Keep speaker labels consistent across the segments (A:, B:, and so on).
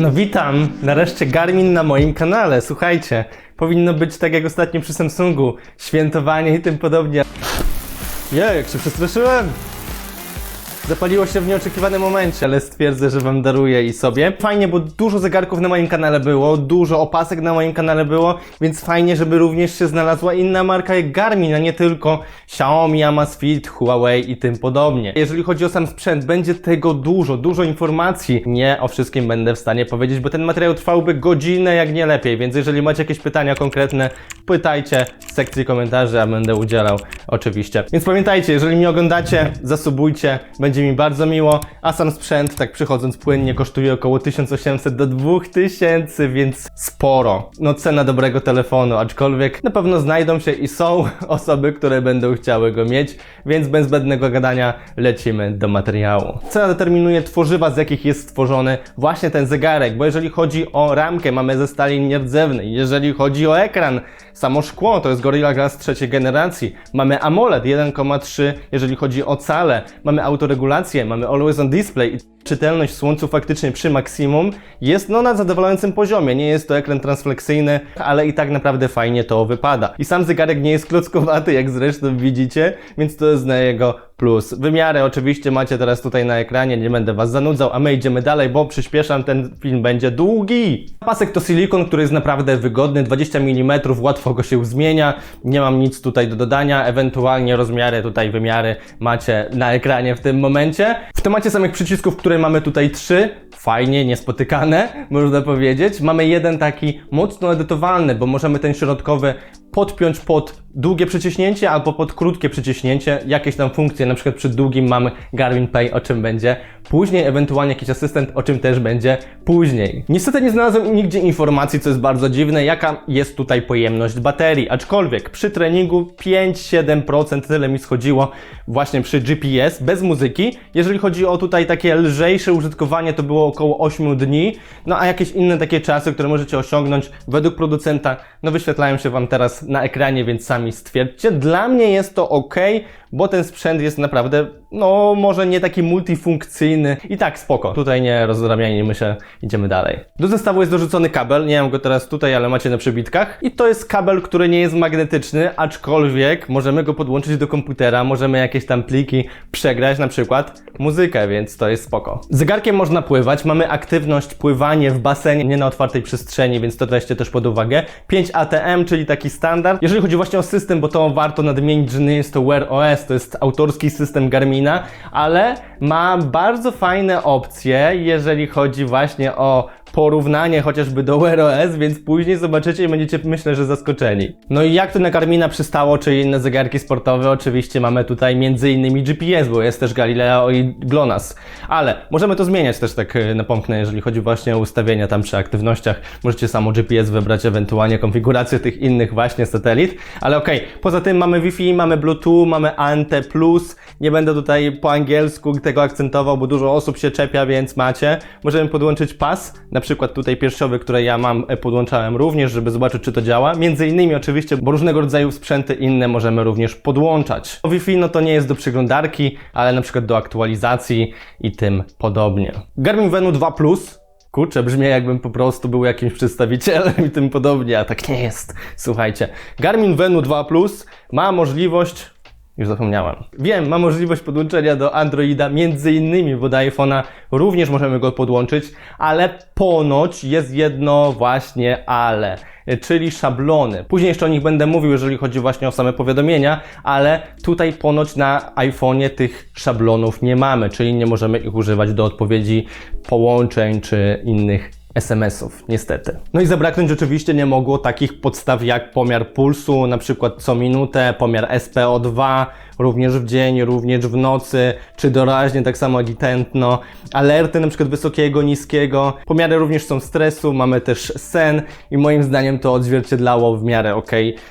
A: No witam, nareszcie Garmin na moim kanale. Słuchajcie, powinno być tak jak ostatnio przy Samsungu, świętowanie i tym podobnie. Ja, jak się przestraszyłem. Zapaliło się w nieoczekiwanym momencie, ale stwierdzę, że wam daruję i sobie. Fajnie, bo dużo zegarków na moim kanale było, dużo opasek na moim kanale było, więc fajnie, żeby również się znalazła inna marka jak Garmin, a nie tylko Xiaomi, Amazfit, Huawei i tym podobnie. Jeżeli chodzi o sam sprzęt, będzie tego dużo, dużo informacji. Nie o wszystkim będę w stanie powiedzieć, bo ten materiał trwałby godzinę, jak nie lepiej, więc jeżeli macie jakieś pytania konkretne, pytajcie w sekcji komentarzy, a będę udzielał oczywiście. Więc pamiętajcie, jeżeli mnie oglądacie, zasubujcie, będzie mi bardzo miło, a sam sprzęt, tak przychodząc płynnie, kosztuje około 1800 do 2000, więc sporo. No cena dobrego telefonu, aczkolwiek na pewno znajdą się i są osoby, które będą chciały go mieć, więc bez zbędnego gadania lecimy do materiału. Cena determinuje tworzywa, z jakich jest stworzony właśnie ten zegarek, bo jeżeli chodzi o ramkę, mamy ze stali nierdzewnej, jeżeli chodzi o ekran, samo szkło to jest Gorilla Glass trzeciej generacji, mamy AMOLED 1,3, jeżeli chodzi o cale, mamy autoregulację, mamy Always On Display czytelność słońcu faktycznie przy maksimum jest no na zadowalającym poziomie. Nie jest to ekran transfleksyjny, ale i tak naprawdę fajnie to wypada. I sam zegarek nie jest klockowaty, jak zresztą widzicie, więc to jest na jego plus. Wymiary oczywiście macie teraz tutaj na ekranie, nie będę Was zanudzał, a my idziemy dalej, bo przyspieszam, ten film będzie długi. Pasek to silikon, który jest naprawdę wygodny, 20 mm, łatwo go się zmienia, nie mam nic tutaj do dodania, ewentualnie rozmiary, tutaj wymiary macie na ekranie w tym momencie. W temacie samych przycisków, które mamy tutaj trzy, fajnie, niespotykane, można powiedzieć. Mamy jeden taki mocno edytowalny, bo możemy ten środkowy podpiąć pod długie przyciśnięcie albo pod krótkie przyciśnięcie, jakieś tam funkcje, na przykład przy długim mamy Garmin Pay, o czym będzie później, ewentualnie jakiś asystent, o czym też będzie później. Niestety nie znalazłem nigdzie informacji, co jest bardzo dziwne, jaka jest tutaj pojemność baterii, aczkolwiek przy treningu 5-7% tyle mi schodziło właśnie przy GPS, bez muzyki. Jeżeli chodzi o tutaj takie lżejsze użytkowanie, to było około 8 dni, no a jakieś inne takie czasy, które możecie osiągnąć według producenta, no wyświetlają się Wam teraz na ekranie, więc sami stwierdźcie. Dla mnie jest to ok, bo ten sprzęt jest naprawdę, no może nie taki multifunkcyjny i tak spoko. Tutaj nie rozrabianie, myślę, idziemy dalej. Do zestawu jest dorzucony kabel, nie mam go teraz tutaj, ale macie na przybitkach i to jest kabel, który nie jest magnetyczny, aczkolwiek możemy go podłączyć do komputera, możemy jakieś tam pliki przegrać, na przykład muzykę, więc to jest spoko. Zegarkiem można pływać, mamy aktywność pływanie w basenie, nie na otwartej przestrzeni, więc to weźcie też pod uwagę. 5 ATM, czyli taki standard. Jeżeli chodzi właśnie o system, bo to warto nadmienić, że nie jest to Wear OS, to jest autorski system Garmina, ale ma bardzo fajne opcje, jeżeli chodzi właśnie o porównanie chociażby do Wear OS, więc później zobaczycie i będziecie, myślę, że zaskoczeni. No i jak to na Garmina przystało, czy inne zegarki sportowe, oczywiście mamy tutaj m.in. GPS, bo jest też Galileo i GLONASS, ale możemy to zmieniać też tak e, napomknę, jeżeli chodzi właśnie o ustawienia tam przy aktywnościach, możecie samo GPS wybrać, ewentualnie konfigurację tych innych właśnie satelit, ale okej, poza tym mamy Wi-Fi, mamy Bluetooth, mamy Ante Plus, nie będę tutaj po angielsku tego akcentował, bo dużo osób się czepia, więc macie. Możemy podłączyć pas, na przykład tutaj piersiowy, który ja mam, e, podłączałem również, żeby zobaczyć, czy to działa. Między innymi oczywiście, bo różnego rodzaju sprzęty inne możemy również podłączać. Wi-Fi no to nie jest do przeglądarki, ale na przykład do aktualizacji i tym podobnie. Garmin Venu 2 Plus Kurczę, brzmi jakbym po prostu był jakimś przedstawicielem i tym podobnie, a tak nie jest. Słuchajcie, Garmin Venu 2 Plus ma możliwość już zapomniałem. Wiem, ma możliwość podłączenia do Androida, między innymi, bo do iPhone'a również możemy go podłączyć, ale ponoć jest jedno właśnie ale, czyli szablony. Później jeszcze o nich będę mówił, jeżeli chodzi właśnie o same powiadomienia, ale tutaj ponoć na iPhone'ie tych szablonów nie mamy, czyli nie możemy ich używać do odpowiedzi połączeń czy innych SMS-ów, niestety. No i zabraknąć oczywiście nie mogło takich podstaw jak pomiar pulsu, na przykład co minutę, pomiar SPO2, również w dzień, również w nocy, czy doraźnie, tak samo jak i tętno, alerty na przykład wysokiego, niskiego, pomiary również są stresu, mamy też sen i moim zdaniem to odzwierciedlało w miarę ok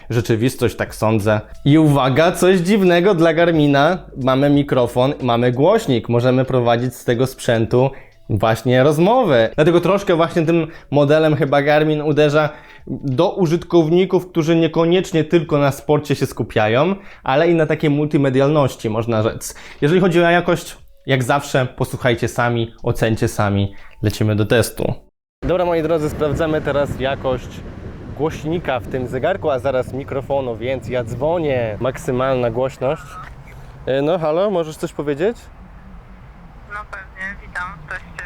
A: rzeczywistość, tak sądzę. I uwaga, coś dziwnego dla Garmina, mamy mikrofon, mamy głośnik, możemy prowadzić z tego sprzętu właśnie rozmowy. Dlatego troszkę właśnie tym modelem chyba Garmin uderza do użytkowników, którzy niekoniecznie tylko na sporcie się skupiają, ale i na takiej multimedialności, można rzec. Jeżeli chodzi o jakość, jak zawsze, posłuchajcie sami, ocencie sami, lecimy do testu. Dobra, moi drodzy, sprawdzamy teraz jakość głośnika w tym zegarku, a zaraz mikrofonu, więc ja dzwonię. Maksymalna głośność. E, No, halo, możesz coś powiedzieć?
B: No pewnie, witam w teście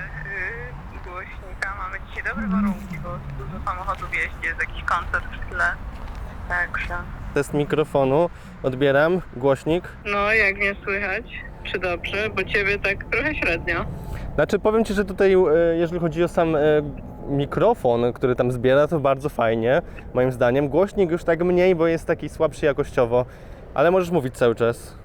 B: yy, głośnika. Mamy dzisiaj dobre warunki, bo dużo samochodów jeździ, jest jakiś koncert w tle. Także.
A: Test mikrofonu, odbieram, głośnik.
B: No, jak mnie słychać? Czy dobrze? Bo ciebie tak trochę średnio.
A: Znaczy, powiem Ci, że tutaj, e, jeżeli chodzi o sam e, mikrofon, który tam zbiera, to bardzo fajnie, moim zdaniem. Głośnik już tak mniej, bo jest taki słabszy jakościowo, ale możesz mówić cały czas.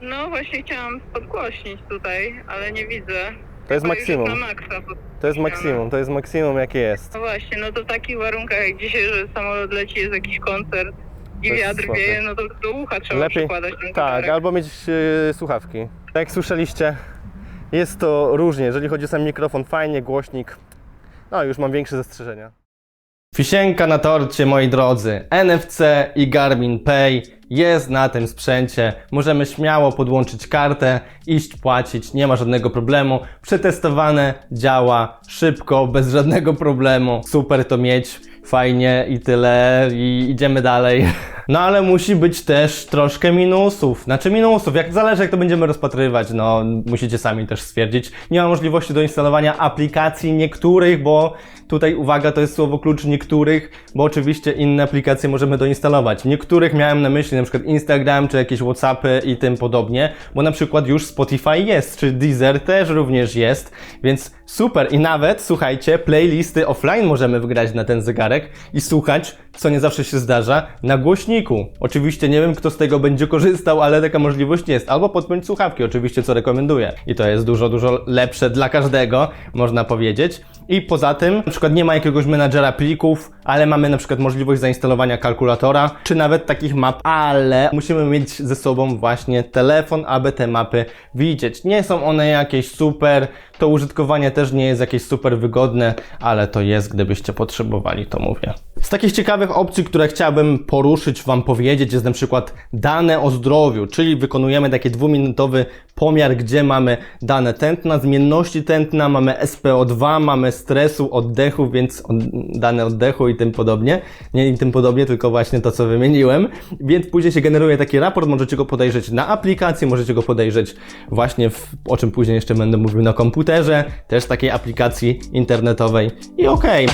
B: No, właśnie chciałam podgłośnić tutaj, ale nie widzę.
A: To jest maksimum.
B: Już na maksa
A: To jest maksimum, to jest maksimum jakie jest.
B: No właśnie, no to w takich warunkach jak dzisiaj, że samolot leci, jest jakiś koncert i
A: jest
B: wiatr
A: słabe.
B: wieje, no to do ucha trzeba przykładać ten
A: tak, albo mieć e, słuchawki. Tak jak słyszeliście, jest to różnie. Jeżeli chodzi o sam mikrofon, fajnie, głośnik, no już mam większe zastrzeżenia. Wisienka na torcie, moi drodzy. NFC i Garmin Pay jest na tym sprzęcie. Możemy śmiało podłączyć kartę, iść płacić, nie ma żadnego problemu. Przetestowane, działa szybko, bez żadnego problemu. Super to mieć, fajnie i tyle i idziemy dalej. No ale musi być też troszkę minusów. Znaczy minusów, jak zależy jak to będziemy rozpatrywać, no musicie sami też stwierdzić. Nie ma możliwości do instalowania aplikacji niektórych, bo tutaj uwaga, to jest słowo klucz niektórych, bo oczywiście inne aplikacje możemy doinstalować. Niektórych miałem na myśli na przykład Instagram, czy jakieś Whatsappy i tym podobnie, bo na przykład już Spotify jest, czy Deezer też również jest, więc super i nawet, słuchajcie, playlisty offline możemy wgrać na ten zegarek i słuchać, co nie zawsze się zdarza, na głośniku. Oczywiście nie wiem, kto z tego będzie korzystał, ale taka możliwość jest. Albo podpiąć słuchawki, oczywiście, co rekomenduję. I to jest dużo, dużo lepsze dla każdego, można powiedzieć. I poza tym, na przykład nie ma jakiegoś menadżera plików, ale mamy na przykład możliwość zainstalowania kalkulatora, czy nawet takich map, ale musimy mieć ze sobą właśnie telefon, aby te mapy widzieć. Nie są one jakieś super, to użytkowanie też nie jest jakieś super wygodne, ale to jest, gdybyście potrzebowali, to mówię. Z takich ciekawych opcji, które chciałbym poruszyć, Wam powiedzieć, jest na przykład dane o zdrowiu, czyli wykonujemy taki dwuminutowy pomiar, gdzie mamy dane tętna, zmienności tętna, mamy SPO2, mamy stresu, oddechu, więc dane oddechu i tym podobnie. Nie i tym podobnie, tylko właśnie to, co wymieniłem. Więc później się generuje taki raport, możecie go podejrzeć na aplikacji, możecie go podejrzeć właśnie, w, o czym później jeszcze będę mówił, na komputerze, też takiej aplikacji internetowej i okej.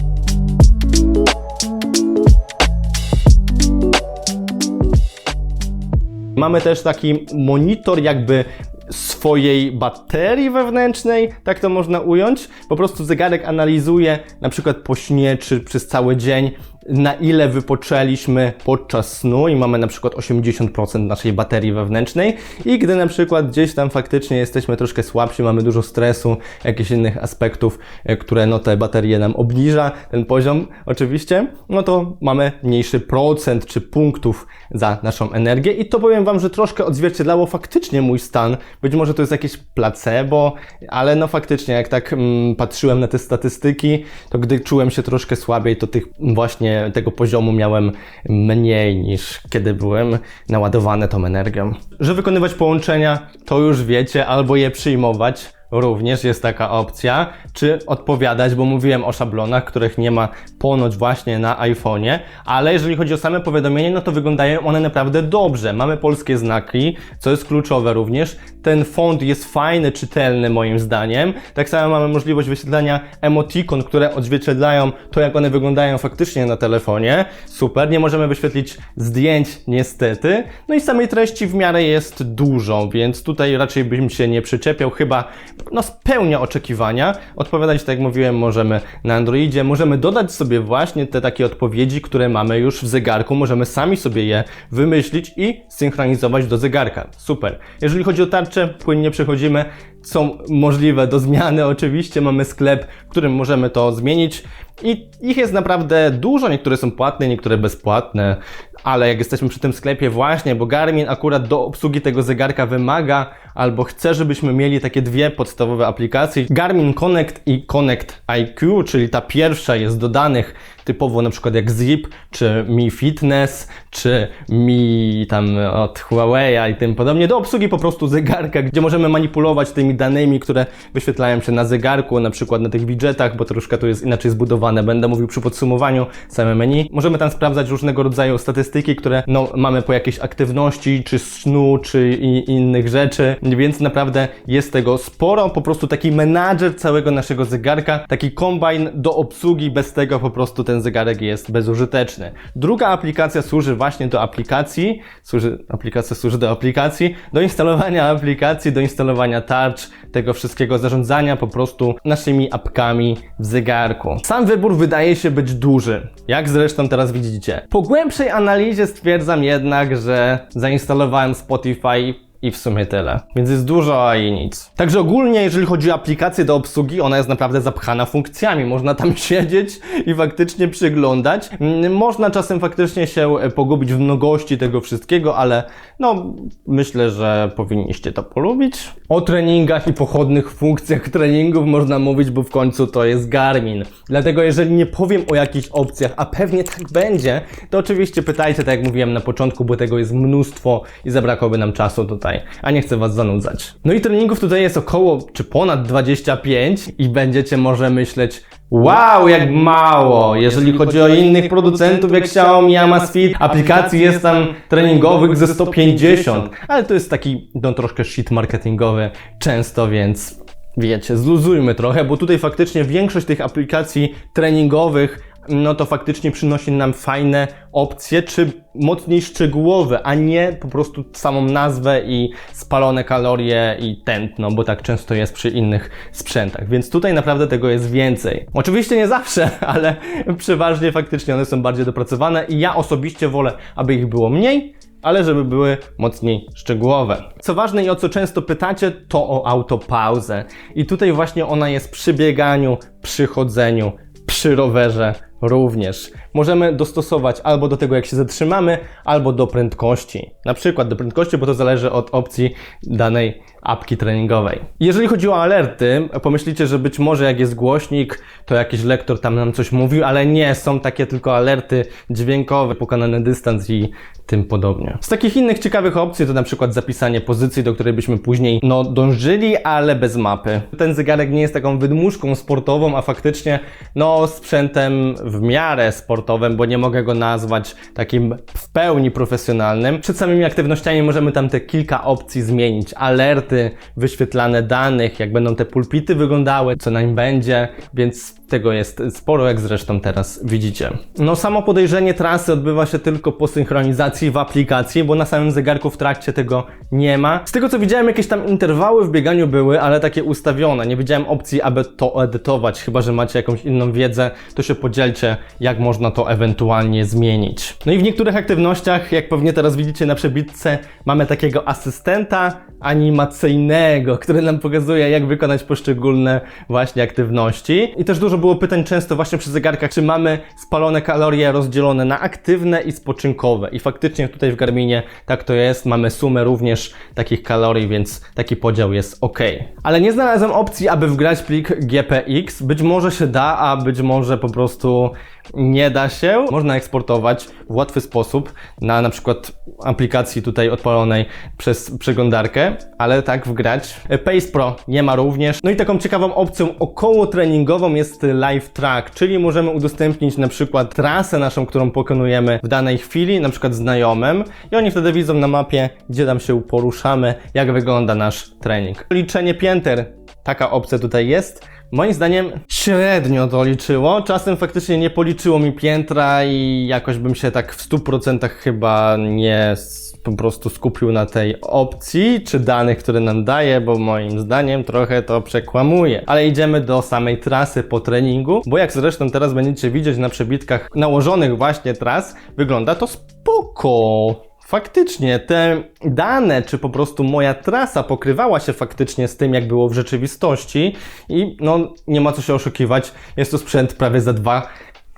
A: Mamy też taki monitor jakby swojej baterii wewnętrznej, tak to można ująć. Po prostu zegarek analizuje na przykład po śnie czy przez cały dzień, na ile wypoczęliśmy podczas snu i mamy na przykład 80% naszej baterii wewnętrznej i gdy na przykład gdzieś tam faktycznie jesteśmy troszkę słabsi, mamy dużo stresu, jakichś innych aspektów, e, które no te baterie nam obniża, ten poziom oczywiście, no to mamy mniejszy procent czy punktów za naszą energię i to powiem Wam, że troszkę odzwierciedlało faktycznie mój stan. Być może to jest jakieś placebo, ale no faktycznie jak tak mm, patrzyłem na te statystyki, to gdy czułem się troszkę słabiej, to tych właśnie tego poziomu miałem mniej niż kiedy byłem naładowany tą energią. Że wykonywać połączenia, to już wiecie, albo je przyjmować, Również jest taka opcja, czy odpowiadać, bo mówiłem o szablonach, których nie ma ponoć właśnie na iPhone'ie, ale jeżeli chodzi o same powiadomienie, no to wyglądają one naprawdę dobrze. Mamy polskie znaki, co jest kluczowe również. Ten font jest fajny, czytelny moim zdaniem. Tak samo mamy możliwość wyświetlania emotikon, które odzwierciedlają to, jak one wyglądają faktycznie na telefonie. Super, nie możemy wyświetlić zdjęć niestety. No i samej treści w miarę jest dużo, więc tutaj raczej bym się nie przyczepiał, chyba no, spełnia oczekiwania. Odpowiadać, tak jak mówiłem, możemy na Androidzie. Możemy dodać sobie właśnie te takie odpowiedzi, które mamy już w zegarku. Możemy sami sobie je wymyślić i synchronizować do zegarka. Super. Jeżeli chodzi o tarczę, płynnie przechodzimy. Są możliwe do zmiany, oczywiście. Mamy sklep, w którym możemy to zmienić. I ich jest naprawdę dużo, niektóre są płatne, niektóre bezpłatne, ale jak jesteśmy przy tym sklepie właśnie, bo Garmin akurat do obsługi tego zegarka wymaga albo chcę, żebyśmy mieli takie dwie podstawowe aplikacje. Garmin Connect i Connect IQ, czyli ta pierwsza jest do danych typowo na przykład jak Zip, czy Mi Fitness, czy Mi tam od Huawei i tym podobnie, do obsługi po prostu zegarka, gdzie możemy manipulować tymi danymi, które wyświetlają się na zegarku, na przykład na tych widgetach, bo troszkę to jest inaczej zbudowane. Będę mówił przy podsumowaniu same menu. Możemy tam sprawdzać różnego rodzaju statystyki, które no, mamy po jakiejś aktywności, czy snu, czy innych rzeczy, więc naprawdę jest tego sporo. Po prostu taki menadżer całego naszego zegarka, taki kombajn do obsługi, bez tego po prostu ten zegarek jest bezużyteczny. Druga aplikacja służy właśnie do aplikacji, służy, aplikacja służy do aplikacji, do instalowania aplikacji, do instalowania tarcz, tego wszystkiego zarządzania po prostu naszymi apkami w zegarku. Sam wybór wydaje się być duży, jak zresztą teraz widzicie. Po głębszej analizie stwierdzam jednak, że zainstalowałem Spotify i w sumie tyle. Więc jest dużo, a i nic. Także ogólnie, jeżeli chodzi o aplikację do obsługi, ona jest naprawdę zapchana funkcjami. Można tam siedzieć i faktycznie przyglądać. Mm, Można czasem faktycznie się e, pogubić w mnogości tego wszystkiego, ale no, myślę, że powinniście to polubić. O treningach i pochodnych funkcjach treningów można mówić, bo w końcu to jest Garmin. Dlatego jeżeli nie powiem o jakichś opcjach, a pewnie tak będzie, to oczywiście pytajcie, tak jak mówiłem na początku, bo tego jest mnóstwo i zabrakłoby nam czasu tutaj, a nie chcę Was zanudzać. No i treningów tutaj jest około, czy ponad 25 i będziecie może myśleć, Wow, jak mało! Jeżeli chodzi o innych producentów jak Xiaomi, Amazfit, aplikacji jest tam treningowych ze 150, ale to jest taki no, troszkę shit marketingowy często, więc wiecie, zluzujmy trochę, bo tutaj faktycznie większość tych aplikacji treningowych no to faktycznie przynosi nam fajne opcje, czy mocniej szczegółowe, a nie po prostu samą nazwę i spalone kalorie i tętno, bo tak często jest przy innych sprzętach. Więc tutaj naprawdę tego jest więcej. Oczywiście nie zawsze, ale przeważnie faktycznie one są bardziej dopracowane i ja osobiście wolę, aby ich było mniej, ale żeby były mocniej szczegółowe. Co ważne i o co często pytacie, to o autopauzę. I tutaj właśnie ona jest przy bieganiu, przy chodzeniu, przy rowerze również. Możemy dostosować albo do tego, jak się zatrzymamy, albo do prędkości. Na przykład do prędkości, bo to zależy od opcji danej apki treningowej. Jeżeli chodzi o alerty, pomyślicie, że być może jak jest głośnik, to jakiś lektor tam nam coś mówił, ale nie, są takie tylko alerty dźwiękowe, pokonany dystans i tym podobnie. Z takich innych ciekawych opcji to na przykład zapisanie pozycji, do której byśmy później no dążyli, ale bez mapy. Ten zegarek nie jest taką wydmuszką sportową, a faktycznie no sprzętem w miarę sportowym, bo nie mogę go nazwać takim w pełni profesjonalnym. Przed samymi aktywnościami możemy tam te kilka opcji zmienić. Alerty, wyświetlane danych, jak będą te pulpity wyglądały, co na nim będzie, więc tego jest sporo, jak zresztą teraz widzicie. No samo podejrzenie trasy odbywa się tylko po synchronizacji w aplikacji, bo na samym zegarku w trakcie tego nie ma. Z tego co widziałem, jakieś tam interwały w bieganiu były, ale takie ustawione. Nie widziałem opcji, aby to edytować, chyba że macie jakąś inną wiedzę, to się podzielcie, jak można to ewentualnie zmienić. No i w niektórych aktywnościach, jak pewnie teraz widzicie na przebitce, mamy takiego asystenta animacyjnego, który nam pokazuje, jak wykonać poszczególne właśnie aktywności. I też dużo było pytań często właśnie przy zegarkach, czy mamy spalone kalorie rozdzielone na aktywne i spoczynkowe. I faktycznie tutaj w Garminie tak to jest. Mamy sumę również takich kalorii, więc taki podział jest ok. Ale nie znalazłem opcji, aby wgrać plik GPX. Być może się da, a być może po prostu nie da się. Można eksportować w łatwy sposób na na przykład aplikacji tutaj odpalonej przez przeglądarkę, ale tak wgrać. Pace Pro nie ma również. No i taką ciekawą opcją około treningową jest Live Track, czyli możemy udostępnić na przykład trasę naszą, którą pokonujemy w danej chwili, na przykład znajomym i oni wtedy widzą na mapie, gdzie tam się poruszamy, jak wygląda nasz trening. Liczenie pięter, taka opcja tutaj jest. Moim zdaniem średnio to liczyło. Czasem faktycznie nie policzyło mi piętra i jakoś bym się tak w 100% chyba nie po prostu skupił na tej opcji czy danych, które nam daje, bo moim zdaniem trochę to przekłamuje. Ale idziemy do samej trasy po treningu, bo jak zresztą teraz będziecie widzieć na przebitkach nałożonych właśnie tras, wygląda to spoko. Faktycznie, te dane, czy po prostu moja trasa pokrywała się faktycznie z tym, jak było w rzeczywistości i no nie ma co się oszukiwać, jest to sprzęt prawie za dwa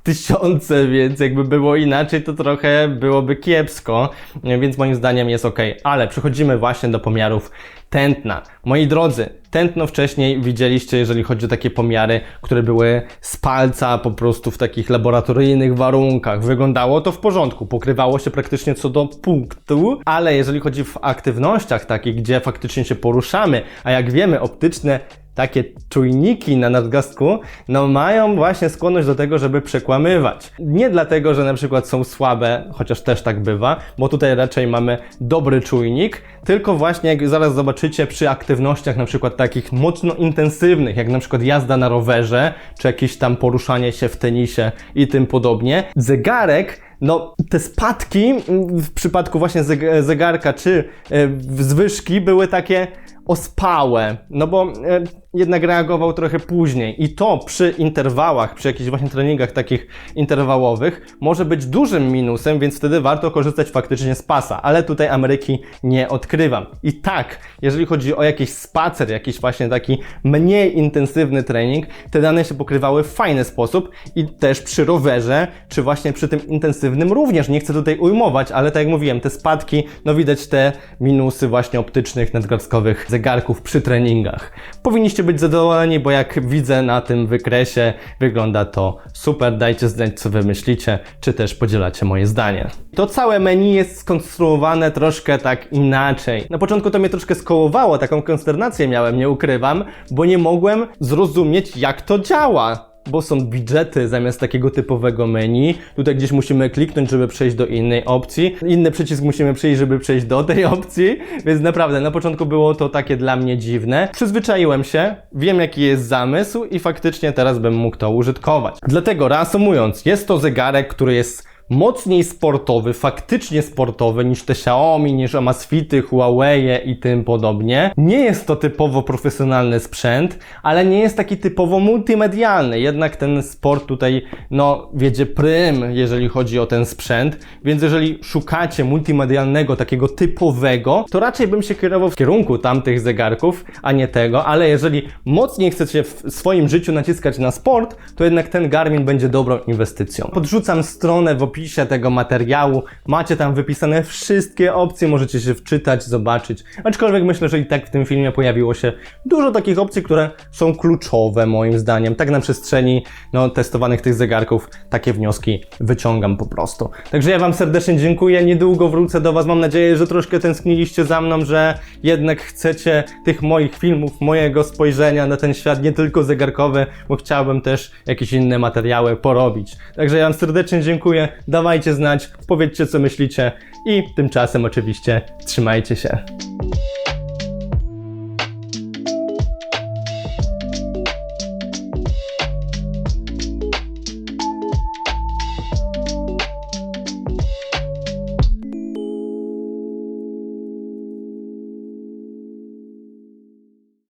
A: tysiące, więc jakby było inaczej, to trochę byłoby kiepsko, więc moim zdaniem jest ok. Ale przechodzimy właśnie do pomiarów tętna. Moi drodzy, tętno wcześniej widzieliście, jeżeli chodzi o takie pomiary, które były z palca po prostu w takich laboratoryjnych warunkach. Wyglądało to w porządku, pokrywało się praktycznie co do punktu, ale jeżeli chodzi w aktywnościach takich, gdzie faktycznie się poruszamy, a jak wiemy, optyczne takie czujniki na nadgarstku, no mają właśnie skłonność do tego, żeby przekłamywać. Nie dlatego, że na przykład są słabe, chociaż też tak bywa, bo tutaj raczej mamy dobry czujnik, tylko właśnie jak zaraz zobaczycie przy aktywnościach na przykład takich mocno intensywnych, jak na przykład jazda na rowerze, czy jakieś tam poruszanie się w tenisie i tym podobnie, zegarek no, te spadki mm, w przypadku właśnie zeg- zegarka czy e, zwyżki były takie ospałe, no bo e, jednak reagował trochę później i to przy interwałach, przy jakichś właśnie treningach takich interwałowych może być dużym minusem, więc wtedy warto korzystać faktycznie z pasa, ale tutaj Ameryki nie odkrywam. I tak, jeżeli chodzi o jakiś spacer, jakiś właśnie taki mniej intensywny trening, te dane się pokrywały w fajny sposób i też przy rowerze, czy właśnie przy tym intensywnym również. Nie chcę tutaj ujmować, ale tak jak mówiłem, te spadki, no widać te minusy właśnie optycznych, nadgarstkowych zegarków przy treningach. Powinniście być zadowoleni, bo jak widzę na tym wykresie, wygląda to super. Dajcie znać, co wy myślicie, czy też podzielacie moje zdanie. To całe menu jest skonstruowane troszkę tak inaczej. Na początku to mnie troszkę skołowało, taką konsternację miałem, nie ukrywam, bo nie mogłem zrozumieć, jak to działa bo są widgety zamiast takiego typowego menu. Tutaj gdzieś musimy kliknąć, żeby przejść do innej opcji. Inny przycisk musimy przyjść, żeby przejść do tej opcji, więc naprawdę na początku było to takie dla mnie dziwne. Przyzwyczaiłem się, wiem jaki jest zamysł i faktycznie teraz bym mógł to użytkować. Dlatego reasumując, jest to zegarek, który jest mocniej sportowy, faktycznie sportowy niż te Xiaomi, niż Amazfity, Huawei i tym podobnie. Nie jest to typowo profesjonalny sprzęt, ale nie jest taki typowo multimedialny. Jednak ten sport tutaj, no, wiedzie prym, jeżeli chodzi o ten sprzęt. Więc jeżeli szukacie multimedialnego, takiego typowego, to raczej bym się kierował w kierunku tamtych zegarków, a nie tego. Ale jeżeli mocniej chcecie w swoim życiu naciskać na sport, to jednak ten Garmin będzie dobrą inwestycją. Podrzucam stronę w opisie tego materiału. Macie tam wypisane wszystkie opcje, możecie się wczytać, zobaczyć. Aczkolwiek myślę, że i tak w tym filmie pojawiło się dużo takich opcji, które są kluczowe moim zdaniem. Tak na przestrzeni no, testowanych tych zegarków takie wnioski wyciągam po prostu. Także ja Wam serdecznie dziękuję. Niedługo wrócę do Was. Mam nadzieję, że troszkę tęskniliście za mną, że jednak chcecie tych moich filmów, mojego spojrzenia na ten świat, nie tylko zegarkowy, bo chciałbym też jakieś inne materiały porobić. Także ja Wam serdecznie dziękuję. Dawajcie znać, powiedzcie co myślicie i tymczasem oczywiście trzymajcie się.